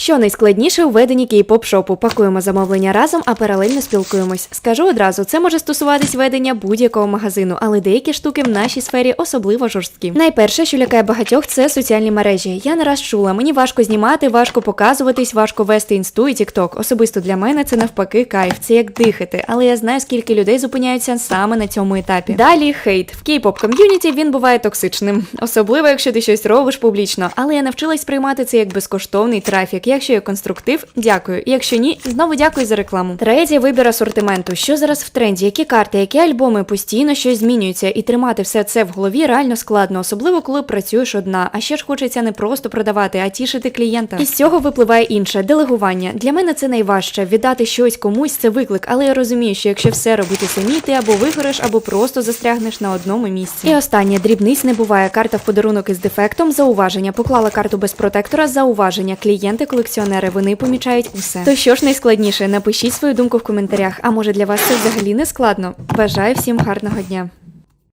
Що найскладніше у веденні кей-поп шопу? Пакуємо замовлення разом, а паралельно спілкуємось. Скажу одразу, це може стосуватись ведення будь-якого магазину, але деякі штуки в нашій сфері особливо жорсткі. Найперше, що лякає багатьох, це соціальні мережі. Я не раз чула, мені важко знімати, важко показуватись, важко вести інсту і тікток. Особисто для мене це навпаки кайф, це як дихати. Але я знаю, скільки людей зупиняються саме на цьому етапі. Далі хейт в кей-поп ком'юніті він буває токсичним, особливо якщо ти щось робиш публічно. Але я навчилась приймати це як безкоштовний трафік. Якщо є конструктив, дякую. Якщо ні, знову дякую за рекламу. Третє вибір асортименту. Що зараз в тренді? Які карти, які альбоми постійно щось змінюється, і тримати все це в голові реально складно, особливо коли працюєш одна. А ще ж хочеться не просто продавати, а тішити клієнта. І з цього випливає інше делегування. Для мене це найважче. Віддати щось комусь це виклик, але я розумію, що якщо все робити самі, ти або вигориш, або просто застрягнеш на одному місці. І останнє дрібниць не буває. Карта в подарунок із дефектом. Зауваження. Поклала карту без протектора. Зауваження. Клієнти, колекціонери, вони помічають усе. То що ж найскладніше? Напишіть свою думку в коментарях. А може для вас це взагалі не складно? Бажаю всім гарного дня.